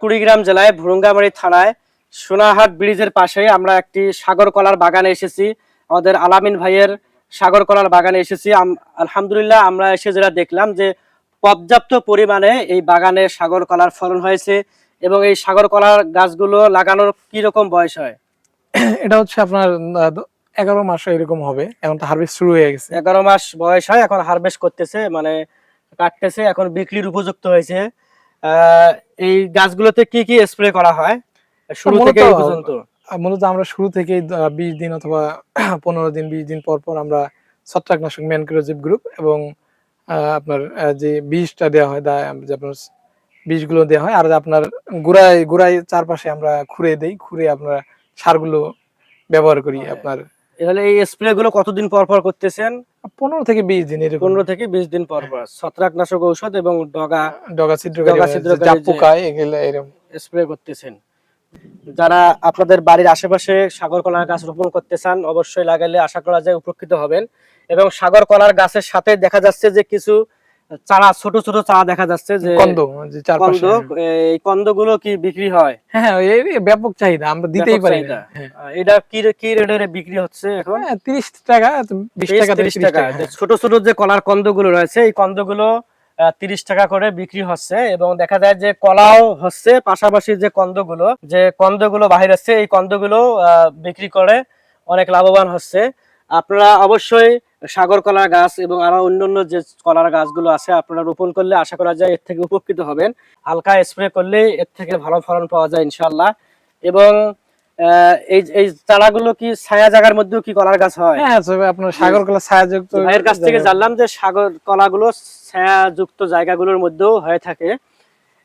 কুড়িগ্রাম জেলায় ভুরুঙ্গামারি থানায় সোনাহাট ব্রিজের পাশে আমরা একটি সাগর কলার বাগানে এসেছি। আমাদের আলামিন ভাইয়ের সাগর কলার বাগানে এসেছি। আলহামদুলিল্লাহ আমরা এসে যেটা দেখলাম যে পর্যাপ্ত পরিমাণে এই বাগানে সাগর কলার ফলন হয়েছে এবং এই সাগর কলার গাছগুলো লাগানোর কি রকম বয়স হয়? এটা হচ্ছে আপনার এগারো মাস এরকম হবে। এখন তো হারভেস্ট শুরু হয়ে গেছে। এগারো মাস বয়স হয় এখন হারভেস্ট করতেছে মানে কাটতেছে এখন বিক্রির উপযুক্ত হয়েছে। এই গাছগুলোতে কি কি স্প্রে করা হয় শুরু থেকে এই পর্যন্ত মূলত আমরা শুরু থেকে বিশ দিন অথবা পনেরো দিন বিশ দিন পর পর আমরা ছত্রাকনাশক ম্যানক্রোজিভ গ্রুপ এবং আপনার যে বীজটা দেওয়া হয় যে আপনার বীজগুলো দেওয়া হয় আর আপনার গুড়ায় গুড়ায় চারপাশে আমরা খুঁড়ে দেই খুঁড়ে আপনার সারগুলো ব্যবহার করি। আপনার তাহলে এই স্প্রে গুলো কতদিন পর পর করতেছেন? পনেরো থেকে বিশ দিন এরকম। পনেরো থেকে বিশ দিন পর পর। ছত্রাকনাশক ঔষধ এবং ডগা ডগা ছিদ্র ডগা এরকম স্প্রে করতেছেন। যারা আপনাদের বাড়ির আশেপাশে সাগর কলার গাছ রোপণ করতে চান অবশ্যই লাগালে আশা করা যায় উপকৃত হবেন। এবং সাগর কলার গাছের সাথে দেখা যাচ্ছে যে কিছু চারা ছোট ছোট চারা দেখা যাচ্ছে যে কন্দ কন্দ এই কন্দগুলো কি বিক্রি হয়? হ্যাঁ হ্যাঁ এর ব্যাপক চাহিদা আমরা দিতেই পারি। না। হ্যাঁ। আহ, এটা কি কি রেটে বিক্রি হচ্ছে এখন? হ্যাঁ, তিরিশ টাকা বিশ টাকা 30 তিরিশ টাকা। ছোট ছোট যে কলার কন্দগুলো রয়েছে এই কন্দগুলো তিরিশ টাকা করে বিক্রি হচ্ছে এবং দেখা যায় যে কলাও হচ্ছে পাশাপাশি যে কন্দগুলো যে কন্দগুলো বাহির হচ্ছে এই কন্দগুলো আহ, বিক্রি করে অনেক লাভবান হচ্ছে। আপনারা অবশ্যই সাগর কলার গাছ এবং আরও অন্যান্য যে কলার গাছগুলো আছে আপনারা রোপণ করলে আশা করা যায় এর থেকে উপকৃত হবেন। হালকা স্প্রে করলে এর থেকে ভালো ফলন পাওয়া যায় ইনশাল্লাহ এবং এই এই চারাগুলো কি ছায়া জায়গার মধ্যেও কি কলার গাছ হয়? হ্যাঁ আপনার সাগর কলা ছায়াযুক্ত ভাইয়ের কাছ থেকে জানলাম যে সাগর কলাগুলো ছায়াযুক্ত জায়গাগুলোর মধ্যেও হয়ে থাকে।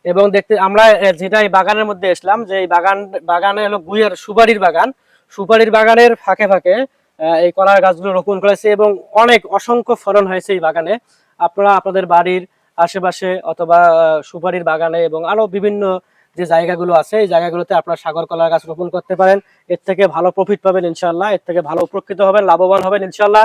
এবং দেখতে আমরা যেটা এই বাগানের মধ্যে এসলাম যে এই বাগান বাগানে হলো গুইয়ার সুপারির বাগান। সুপারির বাগানের ফাঁকে ফাঁকে এই কলার গাছগুলো রোপণ করেছে এবং অনেক অসংখ্য ফলন হয়েছে এই বাগানে। আপনারা আপনাদের বাড়ির আশেপাশে অথবা সুপারির বাগানে এবং আরও বিভিন্ন যে জায়গাগুলো আছে, এই জায়গাগুলোতে আপনারা সাগর কলার গাছ রোপণ করতে পারেন। এর থেকে ভালো প্রফিট পাবেন ইনশাল্লাহ এর থেকে ভালো উপকৃত হবেন, লাভবান হবেন ইনশাল্লাহ